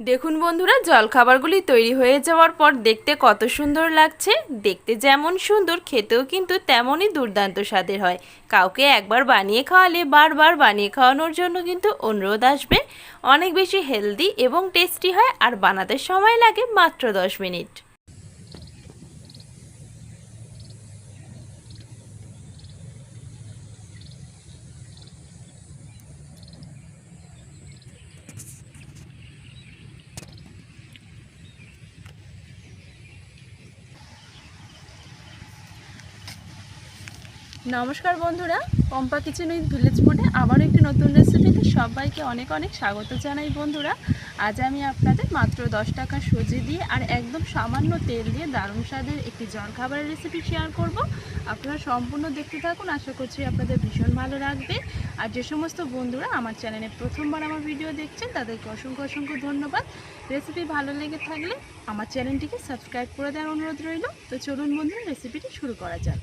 দেখুন বন্ধুরা, জলখাবারগুলি তৈরি হয়ে যাওয়ার পর দেখতে কত সুন্দর লাগছে। দেখতে যেমন সুন্দর, খেতেও কিন্তু তেমনই দুর্দান্ত স্বাদের হয়। কাউকে একবার বানিয়ে খাওয়ালে বারবার বানিয়ে খাওয়ানোর জন্য কিন্তু অনুরোধ আসবে। অনেক বেশি হেলদি এবং টেস্টি হয় আর বানাতে সময় লাগে মাত্র দশ মিনিট। নমস্কার বন্ধুরা, পম্পা কিচেন উইথ ভিলেজ ফুডে আবারও একটি নতুন রেসিপিতে সবাইকে অনেক অনেক স্বাগত জানাই বন্ধুরা। আজ আমি আপনাদের মাত্র দশ টাকা সুজি দিয়ে আর একদম সামান্য তেল দিয়ে দারুণ স্বাদের একটি জলখাবারের রেসিপি শেয়ার করব। আপনারা সম্পূর্ণ দেখতে থাকুন, আশা করছি আপনাদের ভীষণ ভালো লাগবে। আর যে সমস্ত বন্ধুরা আমার চ্যানেলে প্রথমবার আমার ভিডিও দেখছেন, তাদেরকে অসংখ্য অসংখ্য ধন্যবাদ। রেসিপি ভালো লেগে থাকলে আমার চ্যানেলটিকে সাবস্ক্রাইব করে দেওয়ার অনুরোধ রইল। তো চলুন বন্ধুরা, রেসিপিটি শুরু করা যাক।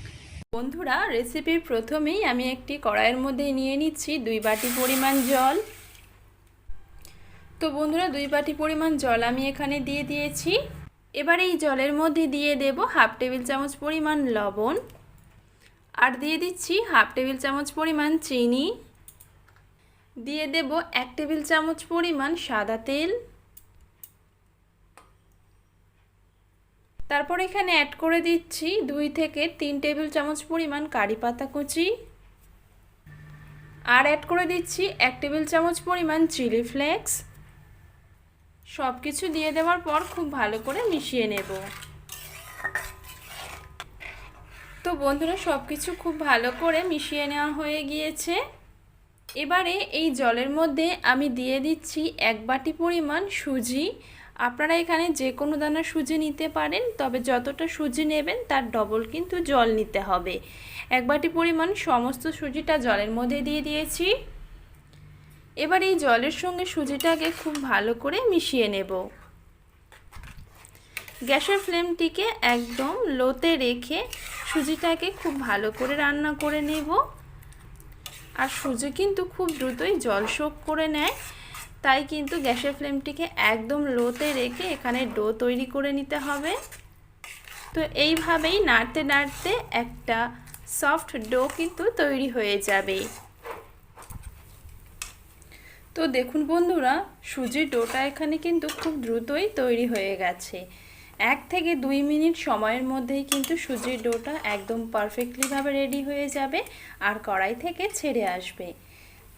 বন্ধুরা রেসিপির প্রথমেই আমি একটি কড়াইয়ের মধ্যে নিয়ে নিচ্ছি দুই বাটি পরিমাণ জল। তো বন্ধুরা, দুই বাটি পরিমাণ জল আমি এখানে দিয়ে দিয়েছি। এবার এই জলের মধ্যে দিয়ে দেব হাফ টেবিল চামচ পরিমাণ লবণ। আর দিয়ে দিচ্ছি হাফ টেবিল চামচ পরিমাণ চিনি। দিয়ে দেব এক টেবিল চামচ পরিমাণ সাদা তেল। তারপর এখানে অ্যাড করে দিচ্ছি দুই থেকে তিন টেবিল চামচ পরিমাণ কারি পাতা কুচি। আর অ্যাড করে দিচ্ছি এক টেবিল চামচ পরিমাণ চিলি ফ্লেক্স সব কিছু দিয়ে দেওয়ার পর খুব ভালো করে মিশিয়ে নেব। তো বন্ধুরা সব কিছু খুব ভালো করে মিশিয়ে নেওয়া হয়ে গিয়েছে। এবারে এই জলের মধ্যে আমি দিয়ে দিচ্ছি এক বাটি পরিমাণ সুজি। আপনারা এখানে যে কোনো দানা সুজি নিতে পারেন, তবে যতটা সুজি নেবেন তার ডবল কিন্তু জল নিতে হবে। এক বাটি পরিমাণ সমস্ত সুজিটা জলের মধ্যে দিয়ে দিয়েছি। এবার এই জলের সঙ্গে সুজিটাকে খুব ভালো করে মিশিয়ে নেব। গ্যাসের ফ্লেমটিকে একদম লোতে রেখে সুজিটাকে খুব ভালো করে রান্না করে নেব। আর সুজি কিন্তু খুব দ্রুতই জল শোক করে নেয়। তাই কিন্তু গ্যাসের ফ্লেমটিকে একদম লোতে রেখে এখানে ডো তৈরি করে নিতে হবে। তো এইভাবেই নাড়তে নাড়তে একটা সফট ডো কিন্তু তৈরি হয়ে যাবে। তো দেখুন বন্ধুরা, সুজির ডোটা এখানে কিন্তু খুব দ্রুতই তৈরি হয়ে গেছে। এক থেকে দুই মিনিট সময়ের মধ্যেই কিন্তু সুজির ডোটা একদম পারফেক্টলিভাবে রেডি হয়ে যাবে আর কড়াই থেকে ছেড়ে আসবে।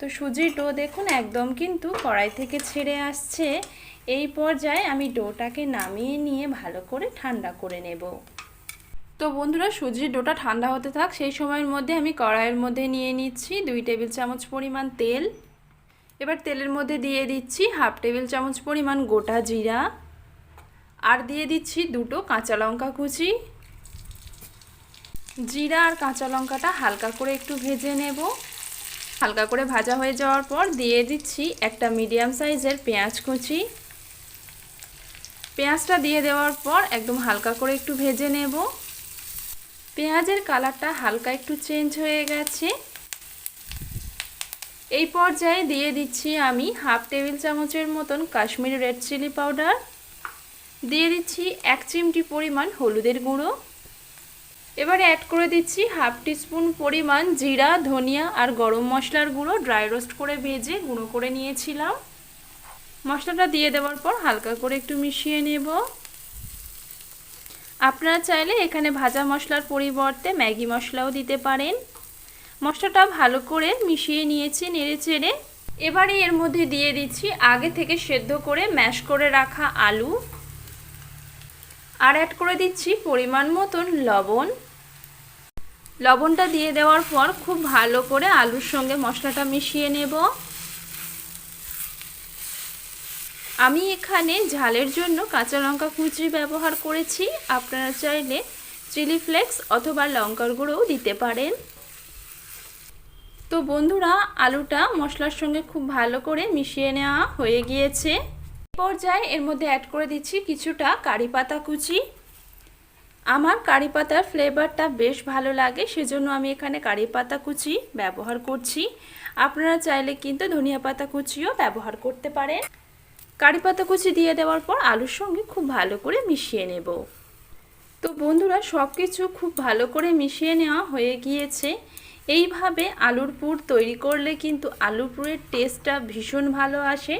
তো সুজির ডো দেখুন একদম কিন্তু কড়াই থেকে ছেড়ে আসছে। এই পর্যায়ে আমি ডোটাকে নামিয়ে নিয়ে ভালো করে ঠান্ডা করে নেব। তো বন্ধুরা, সুজির ডোটা ঠান্ডা হতে থাক, সেই সময়ের মধ্যে আমি কড়াইয়ের মধ্যে নিয়ে নিচ্ছি দুই টেবিল চামচ পরিমাণ তেল। এবার তেলের মধ্যে দিয়ে দিচ্ছি হাফ টেবিল চামচ পরিমাণ গোটা জিরা। আর দিয়ে দিচ্ছি দুটো কাঁচা লঙ্কা কুচি। জিরা আর কাঁচা লঙ্কাটা হালকা করে একটু ভেজে নেব। হালকা করে ভাজা হয়ে যাওয়ার পর দিয়ে দিচ্ছি একটা মিডিয়াম সাইজের পেঁয়াজ কুচি। পেঁয়াজটা দিয়ে দেওয়ার পর একদম হালকা করে একটু ভেজে নেব। পেঁয়াজের কালারটা হালকা একটু চেঞ্জ হয়ে গেছে। এই পর্যায়ে দিয়ে দিচ্ছি আমি হাফ টেবিল চামচের মতন কাশ্মীরি রেড চিলি পাউডার। দিয়ে দিচ্ছি এক চিমটি পরিমাণ হলুদের গুঁড়ো। এবারে অ্যাড করে দিচ্ছি হাফ টিস্পুন পরিমাণ জিরা, ধনিয়া আর গরম মশলার গুঁড়ো। ড্রাই রোস্ট করে ভেজে গুঁড়ো করে নিয়েছিলাম। মশলাটা দিয়ে দেওয়ার পর হালকা করে একটু মিশিয়ে নেব। আপনারা চাইলে এখানে ভাজা মশলার পরিবর্তে ম্যাগি মশলাও দিতে পারেন। মশলাটা ভালো করে মিশিয়ে নিয়েছি নেড়ে চেড়ে। এবারে এর মধ্যে দিয়ে দিচ্ছি আগে থেকে সেদ্ধ করে ম্যাশ করে রাখা আলু। আর অ্যাড করে দিচ্ছি পরিমাণ মতন লবণ। লবণটা দিয়ে দেওয়ার পর খুব ভালো করে আলুর সঙ্গে মশলাটা মিশিয়ে নেব। আমি এখানে ঝালের জন্য কাঁচা লঙ্কা কুচি ব্যবহার করেছি। আপনারা চাইলে চিলি ফ্লেক্স অথবা লঙ্কার গুঁড়োও দিতে পারেন। তো বন্ধুরা, আলুটা মশলার সঙ্গে খুব ভালো করে মিশিয়ে নেওয়া হয়ে গিয়েছে। পর্যায়ে এর মধ্যে অ্যাড করে দিচ্ছি কিছুটা কারি পাতা কুচি। আমার কারি পাতার ফ্লেভারটা বেশ ভালো লাগে, সেজন্য আমি এখানে কারি পাতা কুচি ব্যবহার করছি। আপনারা চাইলে কিন্তু ধনিয়া পাতা কুচিও ব্যবহার করতে পারেন। কারি পাতা কুচি দিয়ে দেওয়ার পর আলুর সঙ্গে খুব ভালো করে মিশিয়ে নেব। তো বন্ধুরা সব কিছু খুব ভালো করে মিশিয়ে নেওয়া হয়ে গিয়েছে। এইভাবে আলুর পুর তৈরি করলে কিন্তু আলুর পুরের টেস্টটা ভীষণ ভালো আসে।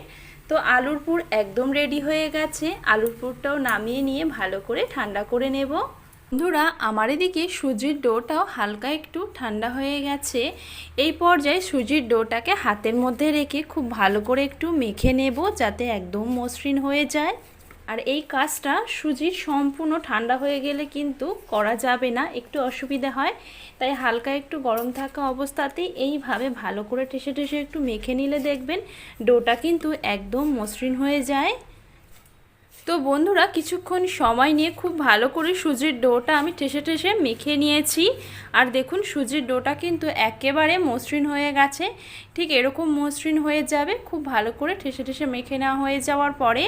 তো আলুর পুর একদম রেডি হয়ে গেছে। আলুর পুরটাও নামিয়ে নিয়ে ভালো করে ঠান্ডা করে নেব। ধুরা, আমার এদিকে সুজির ডোটাও হালকা একটু ঠান্ডা হয়ে গেছে। এই পর্যায়ে সুজির ডোটাকে হাতের মধ্যে রেখে খুব ভালো করে একটু মেখে নেব যাতে একদম মসৃণ হয়ে যায়। আর এই কাজটা সুজি সম্পূর্ণ ঠান্ডা হয়ে গেলে কিন্তু করা যাবে না, একটু অসুবিধা হয়। তাই হালকা একটু গরম থাকা অবস্থাতেই এইভাবে ভালো করে ঠেসে ঠেসে একটু মেখে নিলে দেখবেন ডোটা কিন্তু একদম মসৃণ হয়ে যায়। তো বন্ধুরা, কিছুক্ষণ সময় নিয়ে খুব ভালো করে সুজির ডোটা আমি ঠেসে ঠেসে মেখে নিয়েছি। আর দেখুন, সুজির ডোটা কিন্তু একেবারে মসৃণ হয়ে গেছে। ঠিক এরকম মসৃণ হয়ে যাবে, খুব ভালো করে ঠেসে ঠেসে মেখে নেওয়া হয়ে যাওয়ার পরে।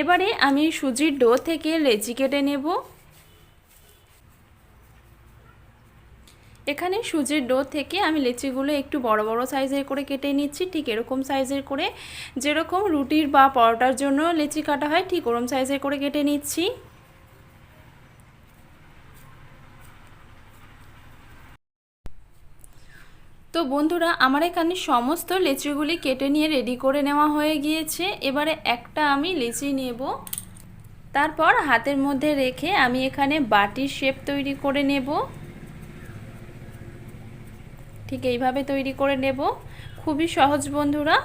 এবারে আমি সুজির ডো থেকে লেচি কেটে নেব। এখানে সুজির ডো থেকে আমি লেচিগুলো একটু বড় বড় সাইজের করে কেটে নিচ্ছি, ঠিক এরকম সাইজের করে। যেরকম রুটির বা পরোটার জন্য লেচি কাটা হয়, ঠিক ওরম সাইজের করে কেটে নিচ্ছি। তো বন্ধুরা, আমার এখানে সমস্ত লেচিগুলি কেটে নিয়ে রেডি করে নেওয়া হয়ে গিয়েছে। এবারে একটা আমি লেচি নেব। তারপর হাতের মধ্যে রেখে আমি এখানে বাটির শেপ তৈরি করে নেব। ঠিক এইভাবে তৈরি করে নেব। খুবই সহজ বন্ধুরা।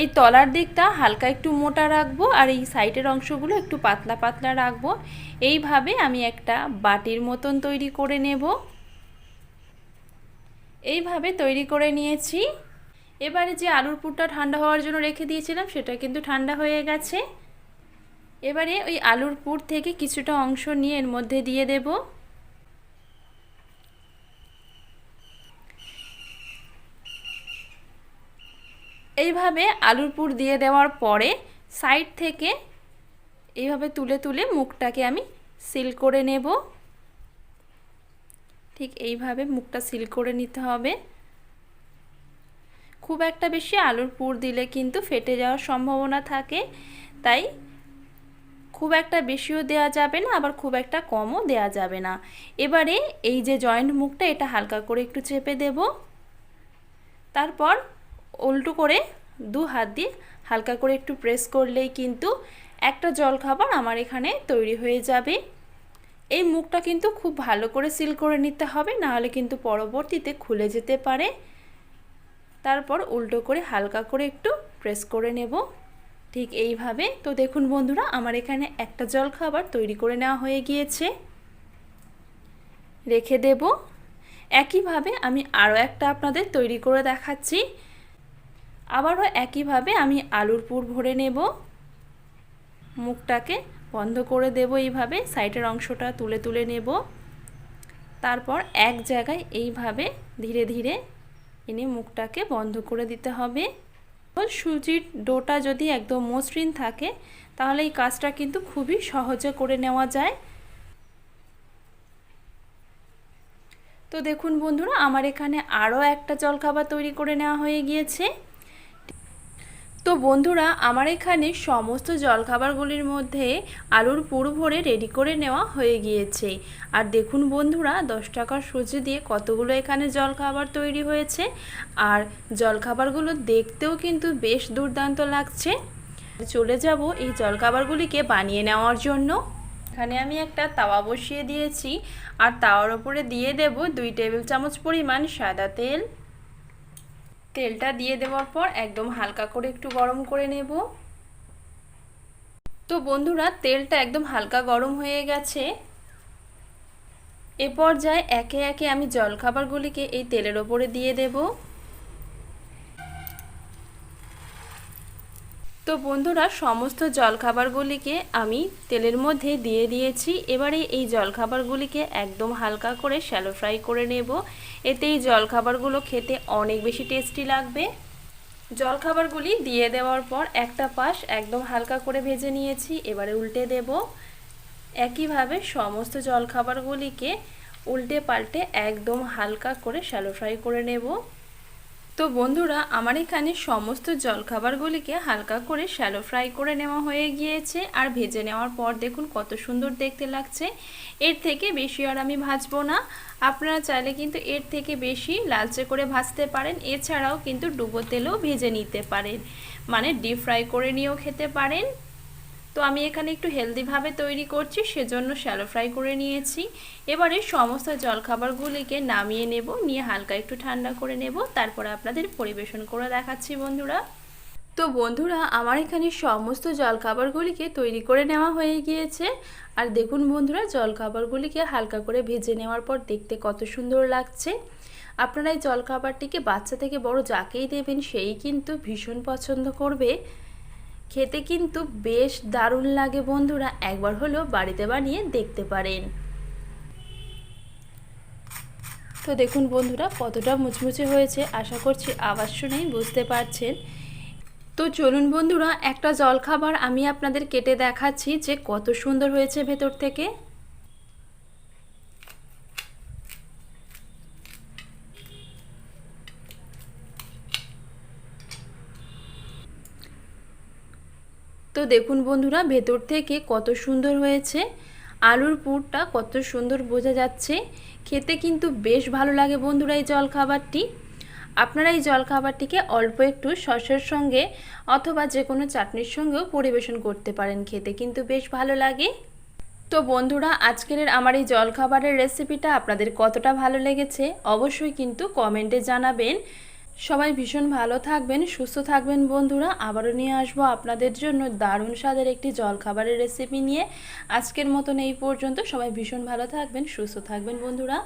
এই তলার দিকটা হালকা একটু মোটা রাখব আর এই সাইডের অংশগুলো একটু পাতলা পাতলা রাখব। এইভাবে আমি একটা বাটির মতন তৈরি করে নেব। এইভাবে তৈরি করে নিয়েছি। এবারে যে আলুর পুরটা ঠান্ডা হওয়ার জন্য রেখে দিয়েছিলাম, সেটা কিন্তু ঠান্ডা হয়ে গেছে। এবারে ওই আলুর পুর থেকে কিছুটা অংশ নিয়ে এর মধ্যে দিয়ে দেব। এইভাবে আলুর পুর দিয়ে দেওয়ার পরে সাইড থেকে এইভাবে তুলে তুলে মুখটাকে আমি সিল করে নেব। ঠিক এইভাবে মুখটা সিল করে নিতে হবে। খুব একটা বেশি আলুর পুর দিলে কিন্তু ফেটে যাওয়ার সম্ভাবনা থাকে, তাই খুব একটা বেশিও দেওয়া যাবে না, আবার খুব একটা কমও দেওয়া যাবে না। এবারে এই যে জয়েন্ট মুখটা, এটা হালকা করে একটু চেপে দেব। তারপর উল্টো করে দু হাত দিয়ে হালকা করে একটু প্রেস করলেই কিন্তু একটা জলখাবার আমার এখানে তৈরি হয়ে যাবে। এই মুখটা কিন্তু খুব ভালো করে সিল করে নিতে হবে, নাহলে কিন্তু পরবর্তীতে খুলে যেতে পারে। তারপর উল্টো করে হালকা করে একটু প্রেস করে নেব। ঠিক এইভাবে। তো দেখুন বন্ধুরা, আমার এখানে একটা জল খাবার তৈরি করে নেওয়া হয়ে গিয়েছে। রেখে দেব। একইভাবে আমি আরও একটা আপনাদের তৈরি করে দেখাচ্ছি। আবারও একইভাবে আমি আলুর পুর ভরে নেব। মুখটাকে বন্ধ করে দেব এইভাবে সাইডের অংশটা তুলে তুলে নেব। তারপর এক জায়গায় এইভাবে ধীরে ধীরে এনে মুখটাকে বন্ধ করে দিতে হবে। সুজির ডোটা যদি একদম মসৃণ থাকে, তাহলে এই কাজটা কিন্তু খুবই সহজে করে নেওয়া যায়। তো দেখুন বন্ধুরা, আমার এখানে আরও একটা জলখাবার তৈরি করে নেওয়া হয়ে গিয়েছে। তো বন্ধুরা, আমার এখানে সমস্ত জলখাবারগুলির মধ্যে আলুর পুর ভরে রেডি করে নেওয়া হয়ে গিয়েছে। আর দেখুন বন্ধুরা, দশ টাকার সুজি দিয়ে কতগুলো এখানে জলখাবার তৈরি হয়েছে। আর জলখাবারগুলো দেখতেও কিন্তু বেশ দুর্দান্ত লাগছে। চলে যাব এই জলখাবারগুলিকে বানিয়ে নেওয়ার জন্য। এখানে আমি একটা তাওয়া বসিয়ে দিয়েছি। আর তাওয়ার ওপরে দিয়ে দেব দুই টেবিল চামচ পরিমাণ সাদা তেল। তেলটা দিয়ে দেওয়ার পর একদম হালকা করে একটু গরম করে নেব। তো বন্ধুরা, তেলটা একদম হালকা গরম হয়ে গেছে। এ পর্যায়ে একে একে আমি জলখাবারগুলিকে এই তেলের ওপরে দিয়ে দেবো। তো বন্ধুরা, সমস্ত জলখাবারগুলিকে আমি তেলের মধ্যে দিয়ে দিয়েছি। এবারে এই জলখাবারগুলিকে একদম হালকা করে শ্যালো ফ্রাই করে নেব। এতে এই জলখাবারগুলো খেতে অনেক বেশি টেস্টি লাগবে। জলখাবারগুলি দিয়ে দেওয়ার পর একটা পাশ একদম হালকা করে ভেজে নিয়েছি, এবারে উল্টে দেব। একইভাবে সমস্ত জলখাবারগুলিকে উল্টে পাল্টে একদম হালকা করে শ্যালো ফ্রাই করে নেব। তো বন্ধুরা, আমার এখানে সমস্ত জলখাবারগুলিকে হালকা করে শ্যালো ফ্রাই করে নেওয়া হয়ে গিয়েছে। আর ভেজে নেওয়ার পর দেখুন কত সুন্দর দেখতে লাগছে। এর থেকে বেশি আর আমি ভাজবো না। আপনারা চাইলে কিন্তু এর থেকে বেশি লালচে করে ভাজতে পারেন। এছাড়াও কিন্তু ডুবো তেলেও ভেজে নিতে পারেন। মানে ডিপ ফ্রাই করে নিয়েও খেতে পারেন। তো আমি এখানে একটু হেলদিভাবে তৈরি করছি, সেজন্য শ্যালো ফ্রাই করে নিয়েছি। এবারে সমস্ত জলখাবারগুলিকে নামিয়ে নেব, নিয়ে হালকা একটু ঠান্ডা করে নেব, তারপরে আপনাদের পরিবেশন করে দেখাচ্ছি বন্ধুরা। তো বন্ধুরা, আমার এখানে সমস্ত জলখাবারগুলিকে তৈরি করে নেওয়া হয়ে গিয়েছে। আর দেখুন বন্ধুরা, জলখাবারগুলিকে হালকা করে ভেজে নেওয়ার পর দেখতে কত সুন্দর লাগছে। আপনারা এই জলখাবারটিকে বাচ্চা থেকে বড় যাকেই দেবেন, সেই কিন্তু ভীষণ পছন্দ করবে। খেতে কিন্তু বেশ দারুণ লাগে বন্ধুরা, একবার হলেও বাড়িতে বানিয়ে দেখতে পারেন। তো দেখুন বন্ধুরা, কতটা মুচমুচে হয়েছে, আশা করছি আওয়াজ শুনেই বুঝতে পারছেন। তো চলুন বন্ধুরা, একটা জলখাবার আমি আপনাদের কেটে দেখাচ্ছি যে কত সুন্দর হয়েছে ভেতর থেকে। তো দেখুন বন্ধুরা, ভেতর থেকে কত সুন্দর হয়েছে। আলুর পুরটা কত সুন্দর বোঝা যাচ্ছে। খেতে কিন্তু বেশ ভালো লাগে বন্ধুরা এই জলখাবারটি। আপনারা এই জলখাবারটিকে অল্প একটু সসের সঙ্গে অথবা যে কোনো চাটনির সঙ্গেও পরিবেশন করতে পারেন খেতে, কিন্তু বেশ ভালো লাগে। তো বন্ধুরা, আজকের আমার এই জলখাবারের রেসিপিটা আপনাদের কতটা ভালো লেগেছে, অবশ্যই কিন্তু কমেন্টে জানাবেন। সবাই ভীষণ ভালো থাকবেন, সুস্থ থাকবেন বন্ধুরা। আবারও নিয়ে আসব আপনাদের জন্য দারুণ স্বাদের একটি জলখাবারের রেসিপি নিয়ে। আজকের মতন এই পর্যন্ত। সবাই ভীষণ ভালো থাকবেন, সুস্থ থাকবেন বন্ধুরা।